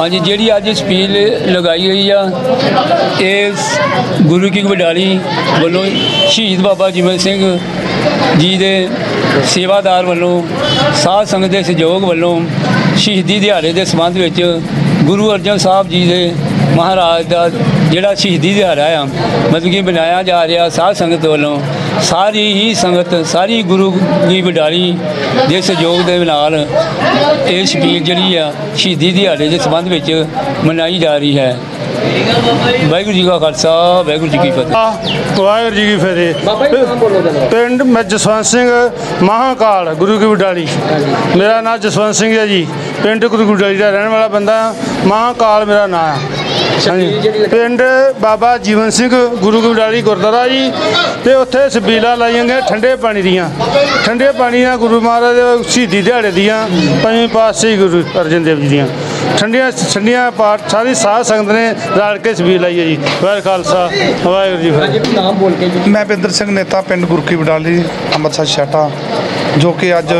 ਹਾਂਜੀ, ਜਿਹੜੀ ਅੱਜ ਸਪੀਲ ਲਗਾਈ ਗਈ ਆ, ਇਹ ਗੁਰੂ ਕੀ ਵਡਾਲੀ ਵੱਲੋਂ ਸ਼ਹੀਦ ਬਾਬਾ ਜੀਵਨ ਸਿੰਘ ਜੀ ਦੇ ਸੇਵਾਦਾਰ ਵੱਲੋਂ, ਸਾਧ ਸੰਗਤ ਦੇ ਸਹਿਯੋਗ ਵੱਲੋਂ ਸ਼ਹੀਦੀ ਦਿਹਾੜੇ ਦੇ ਸੰਬੰਧ ਵਿੱਚ ਗੁਰੂ ਅਰਜਨ ਸਾਹਿਬ ਜੀ ਦੇ ਮਹਾਰਾਜ ਦਾ ਜਿਹੜਾ ਸ਼ਹੀਦੀ ਦਿਹਾੜਾ ਆ, ਮਤਲਬ ਕਿ ਬਣਾਇਆ ਜਾ ਰਿਹਾ ਸਾਧ ਸੰਗਤ ਵੱਲੋਂ। ਸਾਰੀ ਹੀ ਸੰਗਤ ਸਾਰੀ ਗੁਰੂ ਕੀ ਵਡਾਲੀ ਦੇ ਸਹਿਯੋਗ ਦੇ ਨਾਲ ਇਹ ਸ਼ਬੀਲ ਜਿਹੜੀ ਆ ਸ਼ਹੀਦੀ ਦਿਹਾੜੇ ਦੇ ਸੰਬੰਧ ਵਿੱਚ ਮਨਾਈ ਜਾ ਰਹੀ ਹੈ। ਵਾਹਿਗੁਰੂ ਜੀ ਕਾ ਖਾਲਸਾ ਵਾਹਿਗੁਰੂ ਜੀ ਕੀ ਫਤਿਹ। ਵਾਹਿਗੁਰੂ ਜੀ ਕੀ ਫਤਿਹ। ਪਿੰਡ ਮੈਂ ਜਸਵੰਤ ਸਿੰਘ ਮਹਾਕਾਲ ਗੁਰੂ ਕੀ ਵਡਾਲੀ। ਮੇਰਾ ਨਾਮ ਜਸਵੰਤ ਸਿੰਘ ਹੈ ਜੀ। ਪਿੰਡ ਗੁਰੂ ਕੀ ਵਡਾਲੀ ਦਾ ਰਹਿਣ ਵਾਲਾ ਬੰਦਾ ਹਾਂ। ਮਹਾਕਾਲ ਮੇਰਾ ਨਾਂ ਹੈ ਹਾਂਜੀ। ਪਿੰਡ ਬਾਬਾ ਜੀਵਨ ਸਿੰਘ ਗੁਰੂ ਕੀ ਗੁਰਦੁਆਰਾ ਜੀ, ਤੇ ਉੱਥੇ ਸਬੀਲਾ ਲਾਈਆਂ ਗਈਆਂ ਠੰਡੇ ਪਾਣੀ ਦੀਆਂ। ਠੰਡੇ ਪਾਣੀ ਨਾਲ ਗੁਰੂ ਮਹਾਰਾਜ ਦੇ ਸ਼ਹੀਦੀ ਦਿਹਾੜੇ ਦੀਆਂ, ਪੰਜਵੇਂ ਪਾਤਸ਼ਾਹੀ ਗੁਰੂ ਅਰਜਨ ਦੇਵ ਜੀ ਦੀਆਂ। ਠੰਡੀਆਂ ਠੰਡੀਆਂ ਪਾਠ, ਸਾਰੀ ਸਾਧ ਸੰਗਤ ਨੇ ਰਲ ਕੇ ਸਬੀਲ ਲਾਈ ਹੈ ਜੀ। ਵਾਹਿਗੁਰੂ ਖਾਲਸਾ, ਵਾਹਿਗੁਰੂ ਜੀ ਮੈਂ ਪਿੰਦਰ ਸਿੰਘ ਨੇਤਾ, ਪਿੰਡ ਗੁਰਕੀ ਵਡਾਲੀ, ਅੰਮ੍ਰਿਤਸਰ ਛਾਟਾ ਜੋ ਕਿ ਅੱਜ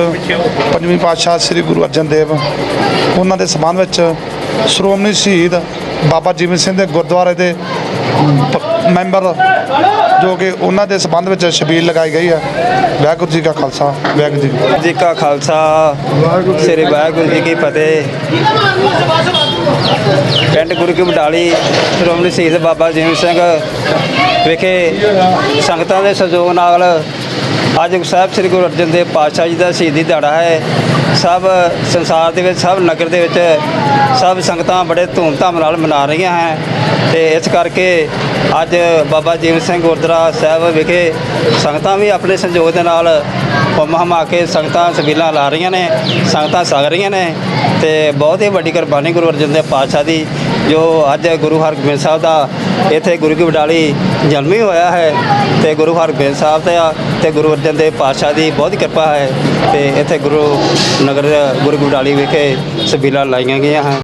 ਪੰਜਵੀਂ ਪਾਤਸ਼ਾਹ ਸ੍ਰੀ ਗੁਰੂ ਅਰਜਨ ਦੇਵ ਉਹਨਾਂ ਦੇ ਸਬੰਧ ਵਿੱਚ ਸ਼੍ਰੋਮਣੀ ਸ਼ਹੀਦ ਬਾਬਾ ਜੀਵਨ ਸਿੰਘ ਦੇ ਗੁਰਦੁਆਰੇ ਦੇ ਮੈਂਬਰ ਜੋ ਕਿ ਉਹਨਾਂ ਦੇ ਸਬੰਧ ਵਿੱਚ ਛਬੀਲ ਲਗਾਈ ਗਈ ਹੈ। ਵਾਹਿਗੁਰੂ ਜੀ ਕਾ ਖਾਲਸਾ, ਵਾਹਿਗੁਰੂ ਜੀ ਜੀ ਕਾ ਖਾਲਸਾ, ਸ੍ਰੀ ਵਾਹਿਗੁਰੂ ਜੀ ਕੀ ਫਤਿਹ। ਪਿੰਡ ਗੁਰੂ ਕੀ ਬਟਾਲੀ ਸ਼੍ਰੋਮਣੀ ਸ਼ਹੀਦ ਬਾਬਾ ਜੀਵਨ ਸਿੰਘ ਵਿਖੇ ਸੰਗਤਾਂ ਦੇ ਸਹਿਯੋਗ ਨਾਲ ਅੱਜ ਸਾਹਿਬ ਸ੍ਰੀ ਗੁਰੂ ਅਰਜਨ ਦੇਵ ਪਾਤਸ਼ਾਹ ਜੀ ਦਾ ਸ਼ਹੀਦੀ ਦਿਹਾੜਾ ਹੈ। ਸਭ ਸੰਸਾਰ ਦੇ ਵਿੱਚ, ਸਭ ਨਗਰ ਦੇ ਵਿੱਚ, ਸਭ ਸੰਗਤਾਂ ਬੜੇ ਧੂਮਧਾਮ ਨਾਲ ਮਨਾ ਰਹੀਆਂ ਹੈ ਤੇ ਇਸ ਕਰਕੇ ਅੱਜ ਬਾਬਾ ਜੀਵਨ ਸਿੰਘ ਗੁਰਦੁਆਰਾ ਸਾਹਿਬ ਵਿਖੇ ਸੰਗਤਾਂ ਵੀ ਆਪਣੇ ਸੰਯੋਗ ਦੇ ਨਾਲ ਹੁਮ ਹਮਾ ਕੇ ਸੰਗਤਾਂ ਸਬੀਲਾਂ ਲਾ ਰਹੀਆਂ ਨੇ, ਸੰਗਤਾਂ ਸਗ ਰਹੀਆਂ ਨੇ ਤੇ ਬਹੁਤ ਹੀ ਵੱਡੀ ਕੁਰਬਾਨੀ ਗੁਰੂ ਅਰਜਨ ਦੇਵ ਪਾਤਸ਼ਾਹ ਦੀ ਜੋ ਅੱਜ ਗੁਰੂ ਹਰਗੋਬਿੰਦ ਸਾਹਿਬ ਦਾ ਇੱਥੇ ਗੁਰੂ ਕੀ ਵਡਾਲੀ ਜਨਮੀ ਹੋਇਆ ਹੈ ਤੇ ਗੁਰੂ ਹਰਗੋਬਿੰਦ ਸਾਹਿਬ ਦਾ ਤੇ ਗੁਰੂ ਅਰਜਨ ਦੇਵ ਪਾਤਸ਼ਾਹ ਦੀ ਬਹੁਤ ਕਿਰਪਾ ਹੈ ਤੇ ਇੱਥੇ ਗੁਰੂ ਨਗਰ ਗੁਰੂ ਕੀ ਵਡਾਲੀ ਵਿਖੇ ਸਬੀਲਾਂ ਲਾਈਆਂ ਗਈਆਂ ਹਨ।